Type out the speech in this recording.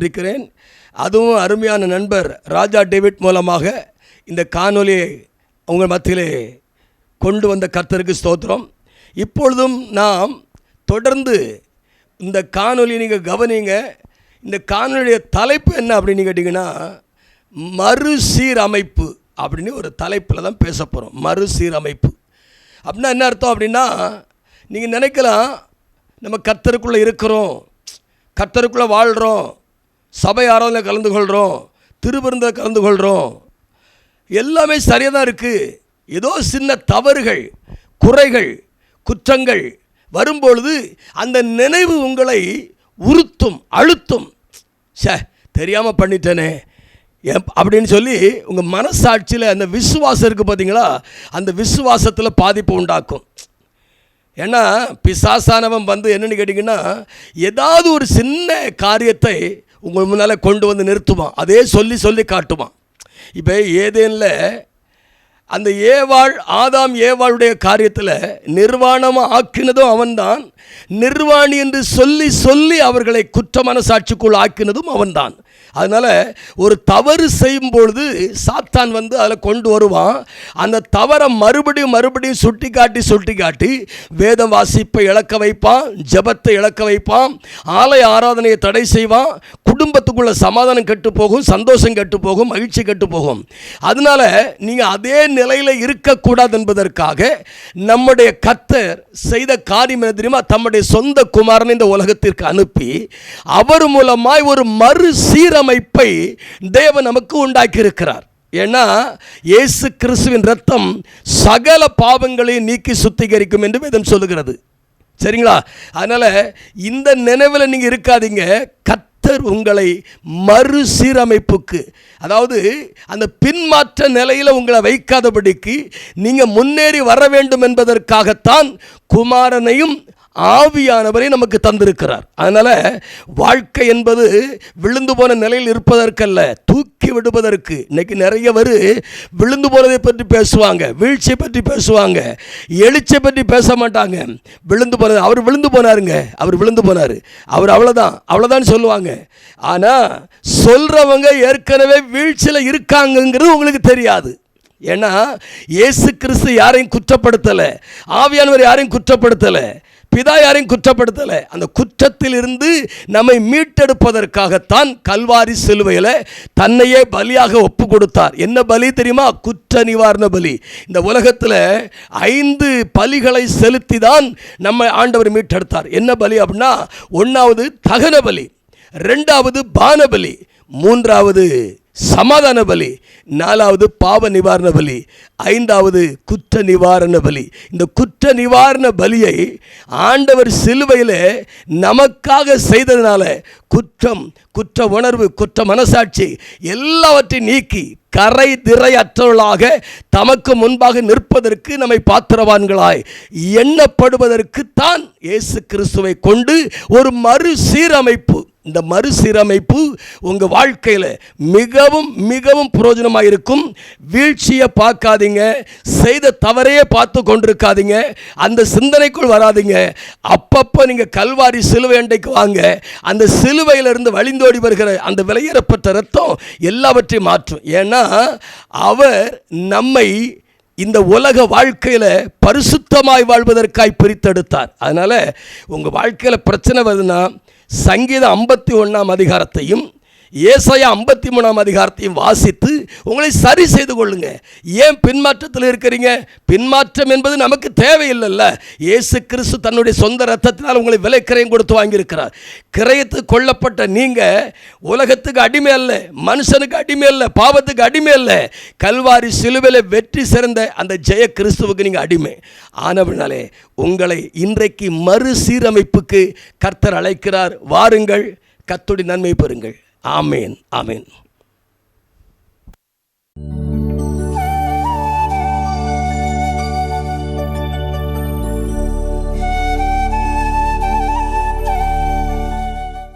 ஸ்தோத்திரிக்கிறேன் அதுவும் அருமையான நண்பர் ராஜா டேவிட் மூலமாக இந்த காணொலியை உங்கள் மத்தியிலே கொண்டு வந்த கர்த்தருக்கு ஸ்தோத்திரம். இப்பொழுதும் நாம் தொடர்ந்து இந்த காணொலி நீங்கள் கவனிங்க. இந்த காணொலியுடைய தலைப்பு என்ன அப்படின்னு கேட்டிங்கன்னா மறுசீரமைப்பு அப்படின்னு ஒரு தலைப்பில் தான் பேச போகிறோம் மறுசீரமைப்பு. அப்படின்னா என்ன அர்த்தம் அப்படின்னா நீங்கள் நினைக்கலாம் நம்ம கர்த்தருக்குள்ளே இருக்கிறோம். கர்த்தருக்குள்ளே வாழ்கிறோம் சபை ஆராதனை கலந்து கொள்கிறோம் திருவிருந்தில் கலந்து கொள்கிறோம் எல்லாமே சரியாக தான் இருக்குது ஏதோ சின்ன தவறுகள் குறைகள் குற்றங்கள் வரும்பொழுது அந்த நினைவு உங்களை உறுத்தும் அழுத்தும். சே தெரியாமல் பண்ணிட்டேனே. எப்- அப்படின்னு சொல்லி உங்கள் மனசாட்சியில் அந்த விசுவாசம் இருக்குது பார்த்தீங்களா அந்த விசுவாசத்தில் பாதிப்பு உண்டாக்கும். ஏன்னா பிசாசானவன் வந்து என்னென்னு கேட்டிங்கன்னா ஏதாவது ஒரு சின்ன காரியத்தை உங்கள் முன்னால் கொண்டு வந்து நிறுத்துவான். அதே சொல்லி சொல்லி காட்டுவான். இப்போ ஏதேனில் அந்த ஏவாள் ஆதாம் ஏவாளுடைய காரியத்தில் நிர்வாணமாக ஆக்கினதும் அவன்தான். நிர்வாணி என்று சொல்லி சொல்லி அவர்களை குற்ற மனசாட்சிக்குள் ஆக்கினதும் அவன்தான். அதனால் ஒரு தவறு செய்யும் பொழுது சாத்தான் வந்து அதில் கொண்டு வருவான். அந்த தவறை மறுபடியும் மறுபடியும் சுட்டி காட்டி சுட்டி காட்டி வேதம் வாசிப்பை இழக்க வைப்பான் ஜெபத்தை இழக்க வைப்பான் ஆலய ஆராதனையை தடை செய்வான் குடும்பத்துக்குள்ள சமாதானம் கெட்டு போகும் சந்தோஷம் கெட்டு போகும் மகிழ்ச்சி கெட்டு போகும். அதனால நீங்கள் அதே நிலையில் இருக்கக்கூடாது என்பதற்காக நம்முடைய கத்தர் செய்த காரியம் தெரியுமா? தம்முடைய சொந்த குமாரனை இந்த உலகத்திற்கு அனுப்பி அவர் மூலமாய் ஒரு மறு சீரமைப்பை தேவன் நமக்கு உண்டாக்கி இருக்கிறார் ஏன்னா இயேசு கிறிஸ்துவின் ரத்தம் சகல பாவங்களையும் நீக்கி சுத்திகரிக்கும் என்று வேதம் சொல்லுகிறது. சரிங்களா? அதனால் இந்த நினைவில் நீங்கள் இருக்காதீங்க. கத்தர் உங்களை மறுசீரமைப்புக்கு அதாவது அந்த பின்மாற்ற நிலையில் உங்களை வைக்காதபடிக்கு நீங்கள் முன்னேறி வர வேண்டும் என்பதற்காகத்தான் குமாரனையும் ஆவியானவரை நமக்கு தந்திருக்கிறார். அதனால் வாழ்க்கை என்பது விழுந்து போன நிலையில் இருப்பதற்கல்ல தூக்கி விடுவதற்கு. இன்னைக்கு நிறைய பேர் விழுந்து போனதை பற்றி பேசுவாங்க வீழ்ச்சியை பற்றி பேசுவாங்க எழுச்சியை பற்றி பேச மாட்டாங்க. விழுந்து போனது அவர் விழுந்து போனாருங்க அவர் விழுந்து போனார். அவர் அவ்வளோதான் அவ்வளோதான் சொல்லுவாங்க. ஆனால் சொல்கிறவங்க ஏற்கனவே வீழ்ச்சியில் இருக்காங்கங்கிறது உங்களுக்கு தெரியாது. ஏன்னா இயேசு கிறிஸ்து யாரையும் குற்றப்படுத்தலை ஆவியானவர் யாரையும் குற்றப்படுத்தலை. பிதா யாரையும் குற்றப்படுத்தலை. அந்த குற்றத்திலிருந்து நம்மை மீட்டெடுப்பதற்காகத்தான் கல்வாரி சிலுவையில் தன்னையே பலியாக ஒப்பு கொடுத்தார் என்ன பலி தெரியுமா? குற்ற நிவாரண பலி. இந்த உலகத்தில் ஐந்து பலிகளை செலுத்தி தான் நம்மை ஆண்டவர் மீட்டெடுத்தார். என்ன பலி அப்படின்னா ஒன்றாவது தகன பலி ரெண்டாவது பானபலி மூன்றாவது சமாதான பலி நாலாவது பாவ நிவாரண பலி ஐந்தாவது குற்ற நிவாரண பலி. இந்த குற்ற நிவாரண பலியை ஆண்டவர் சிலுவையில் நமக்காக செய்ததுனால குற்றம் குற்ற உணர்வு குற்ற மனசாட்சி எல்லாவற்றையும் நீக்கி கரை திரை அற்றவர்களாக தமக்கு முன்பாக நிற்பதற்கு நம்மை பாத்திரவான்களாய் எண்ணப்படுவதற்கு தான் இயேசு கிறிஸ்துவை கொண்டு ஒரு மறு சீரமைப்பு இந்த மறுசீரமைப்பு உங்கள் வாழ்க்கையில் மிகவும் மிகவும் பிரயோஜனமாக இருக்கும் வீழ்ச்சியை பார்க்காதீங்க. செய்த தவறையே பார்த்து கொண்டிருக்காதீங்க. அந்த சிந்தனைக்குள் வராதீங்க. அப்பப்போ நீங்கள் கல்வாரி சிலுவை அண்டைக்கு வாங்க. அந்த சிலுவையிலிருந்து வழிந்தோடி வருகிற அந்த விலையேறப்பட்ட ரத்தம் எல்லாவற்றையும் மாற்றும். ஏன்னா அவர் நம்மை இந்த உலக வாழ்க்கையில் பரிசுத்தமாய் வாழ்வதற்காய் பிரித்தெடுத்தார். அதனால் உங்கள் வாழ்க்கையில் பிரச்சனை வருதுன்னா சங்கீத ஐம்பத்தி ஒன்றாம் அதிகாரத்தையும் ஏசையா ஐம்பத்தி மூணாம் அதிகாரத்தையும் வாசித்து உங்களை சரி செய்து கொள்ளுங்க. ஏன் பின்மாற்றத்தில் இருக்கிறீங்க? பின்மாற்றம் என்பது நமக்கு தேவையில்லைல்ல. இயேசு கிறிஸ்து தன்னுடைய சொந்த ரத்தத்தினால் உங்களை விலை கிரயம் கொடுத்து வாங்கியிருக்கிறார். கிரயத்து கொல்லப்பட்ட நீங்கள் உலகத்துக்கு அடிமை அல்ல மனுஷனுக்கு அடிமை அல்ல பாவத்துக்கு அடிமை அல்ல. கல்வாரி சிலுவையில் வெற்றி சிறந்த அந்த ஜெய கிறிஸ்துவுக்கு நீங்கள் அடிமை. ஆனவனாலே உங்களை இன்றைக்கு மறுசீரமைப்புக்கு கர்த்தர் அழைக்கிறார். வாருங்கள் கத்துடி நன்மை பெறுங்கள். ആമേൻ ആമേൻ